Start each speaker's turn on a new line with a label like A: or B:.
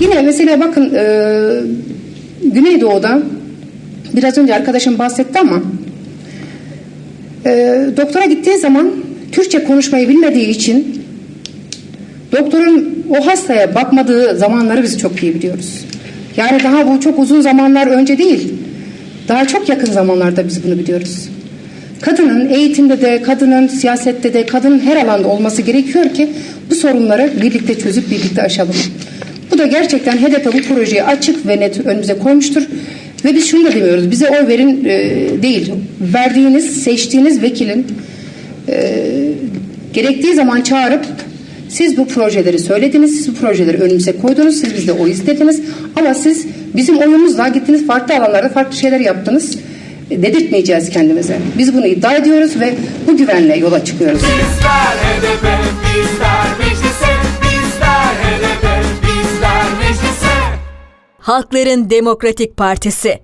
A: Yine mesela bakın e, Güneydoğu'da biraz önce arkadaşım bahsetti ama e, doktora gittiği zaman Türkçe konuşmayı bilmediği için doktorun o hastaya bakmadığı zamanları biz çok iyi biliyoruz. Yani daha bu çok uzun zamanlar önce değil. Daha çok yakın zamanlarda biz bunu biliyoruz. Kadının eğitimde de, kadının siyasette de, kadının her alanda olması gerekiyor ki bu sorunları birlikte çözüp birlikte aşalım. Bu da gerçekten HDP bu projeyi açık ve net önümüze koymuştur. Ve biz şunu da demiyoruz. Bize oy verin e, değil. Verdiğiniz, seçtiğiniz vekilin e, gerektiği zaman çağırıp siz bu projeleri söylediniz, siz bu projeleri önümüze koydunuz, siz bizde oy istediniz ama siz bizim oyumuzla gittiniz farklı alanlarda farklı şeyler yaptınız. E, Dedirtmeyeceğiz kendimize. Biz bunu iddia ediyoruz ve bu güvenle yola çıkıyoruz.
B: Bizler
C: Halkların Demokratik Partisi